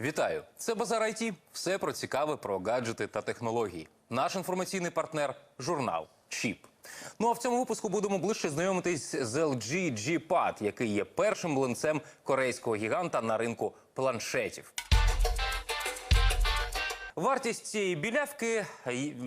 Вітаю! Це Базар IT. Все про цікаве про гаджети та технології. Наш інформаційний партнер журнал Чіп. Ну а в цьому випуску будемо ближче знайомитись з LG G-Pad, який є першим млинцем корейського гіганта на ринку планшетів. Вартість цієї білявки,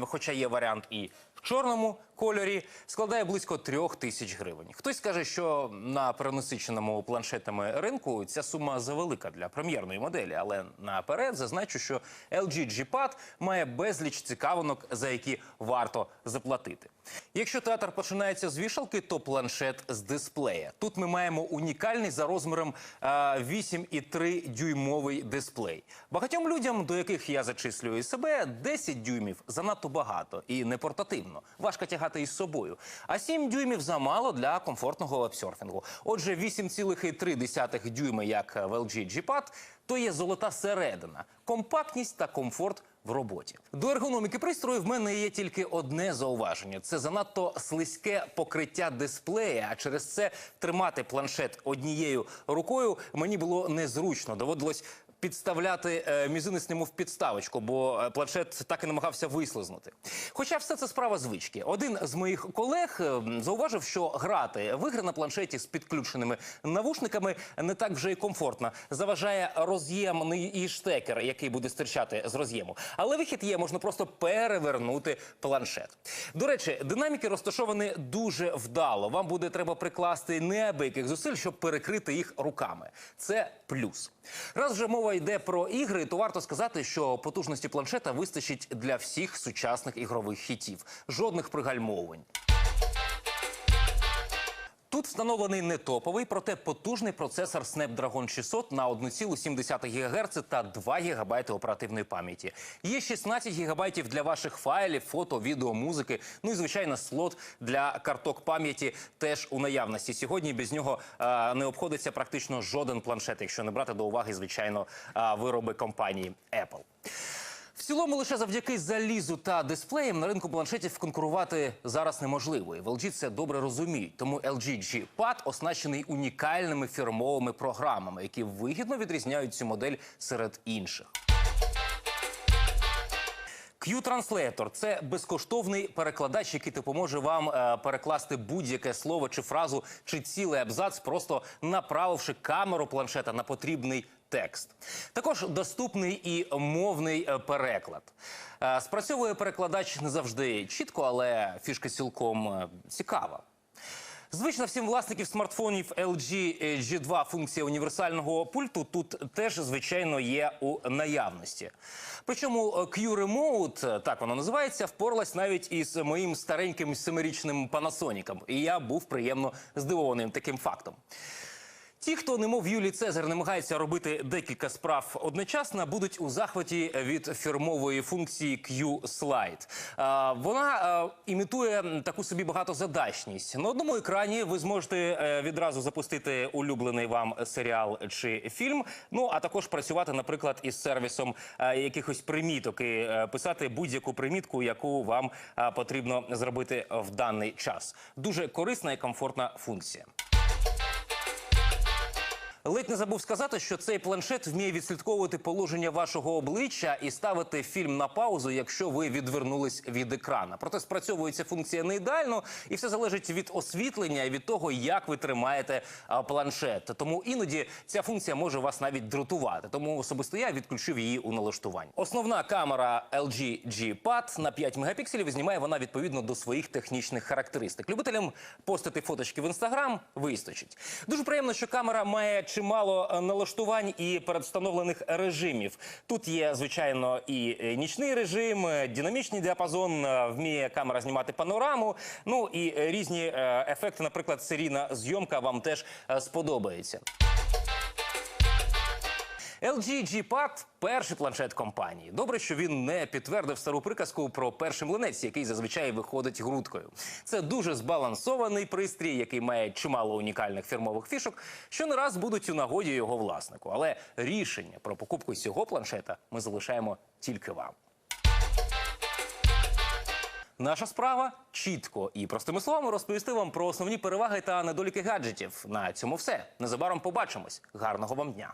хоча є варіант і в чорному кольорі, складає близько трьох тисяч гривень. Хтось каже, що на перенасиченому планшетами ринку ця сума завелика для прем'єрної моделі, але наперед зазначу, що LG G-Pad має безліч цікавинок, за які варто заплатити. Якщо театр починається з вішалки, то планшет з дисплея. Тут ми маємо унікальний за розміром е, 8,3 дюймовий дисплей. Багатьом людям, до яких я зачислюю себе, 10 дюймів занадто багато і не портативно. Важко тягати із собою. А 7 дюймів замало для комфортного вебсерфінгу. Отже, 8,3 дюйми, як в LG G-Pad, то є золота середина, компактність та комфорт в роботі. До ергономіки пристрою в мене є тільки одне зауваження: це занадто слизьке покриття дисплея. А через це тримати планшет однією рукою мені було незручно. Доводилось. Підставляти е, мізинець нему в підставочку, бо е, планшет так і намагався вислизнути. Хоча все це справа звички. Один з моїх колег е, зауважив, що грати в ігри на планшеті з підключеними навушниками не так вже й комфортно. Заважає роз'ємний і штекер, який буде стирчати з роз'єму. Але вихід є, можна просто перевернути планшет. До речі, динаміки розташовані дуже вдало. Вам буде треба прикласти неабияких зусиль, щоб перекрити їх руками. Це плюс. Раз вже мова йде про ігри, то варто сказати, що потужності планшета вистачить для всіх сучасних ігрових хітів. Жодних пригальмовувань. Тут встановлений не топовий, проте потужний процесор Snapdragon 600 на 1,7 ГГц та 2 ГБ оперативної пам'яті. Є 16 ГБ для ваших файлів, фото, відео, музики. Ну і звичайно, слот для карток пам'яті теж у наявності. Сьогодні без нього е, не обходиться практично жоден планшет, якщо не брати до уваги, звичайно, е, вироби компанії Apple. В цілому лише завдяки залізу та дисплеям на ринку планшетів конкурувати зараз неможливо. І в LG це добре розуміють. Тому LG G-Pad оснащений унікальними фірмовими програмами, які вигідно відрізняють цю модель серед інших. Q-Translator – це безкоштовний перекладач, який допоможе вам е, перекласти будь-яке слово чи фразу, чи цілий абзац, просто направивши камеру планшета на потрібний текст. Також доступний і мовний е, переклад. Е, спрацьовує перекладач не завжди чітко, але фішка цілком е, цікава. Звично всім власників смартфонів LG G2 функція універсального пульту тут теж, звичайно, є у наявності. Причому Q-Remote, е, так воно називається, впоралась навіть із моїм стареньким семирічним Panasonic. І я був приємно здивованим таким фактом. Ті, хто немов Юлій Цезар намагається робити декілька справ одночасно, будуть у захваті від фірмової функції Q-Slide. Вона імітує таку собі багатозадачність. На одному екрані ви зможете е, відразу запустити улюблений вам серіал чи фільм. Ну а також працювати, наприклад, із сервісом е, якихось приміток і е, писати будь-яку примітку, яку вам потрібно зробити в даний час. Дуже корисна і комфортна функція. Ледь не забув сказати, що цей планшет вміє відслідковувати положення вашого обличчя і ставити фільм на паузу, якщо ви відвернулись від екрана. Проте спрацьовує ця функція не ідеально, і все залежить від освітлення і від того, як ви тримаєте планшет. Тому іноді ця функція може вас навіть дратувати. Тому особисто я відключив її у налаштуванні. Основна камера LG G-Pad на 5 мегапікселів знімає вона відповідно до своїх технічних характеристик. Любителям постити фоточки в інстаграм вистачить. Дуже приємно, що камера має чимало е, налаштувань і передстановлених режимів. Тут є, звичайно, і е, нічний режим, е, динамічний діапазон, вміє камера знімати панораму. Ну і різні ефекти, наприклад, серійна зйомка вам теж сподобається. LG G-Pad – перший планшет компанії. Добре, що він не підтвердив стару приказку про перший млинець, який зазвичай виходить грудкою. Це дуже збалансований пристрій, який має чимало унікальних фірмових фішок, що не раз будуть у нагоді його власнику. Але рішення про покупку цього планшета ми залишаємо тільки вам. Наша справа чітко і простими словами розповісти вам про основні переваги та недоліки гаджетів. На цьому все. Незабаром побачимось. Гарного вам дня!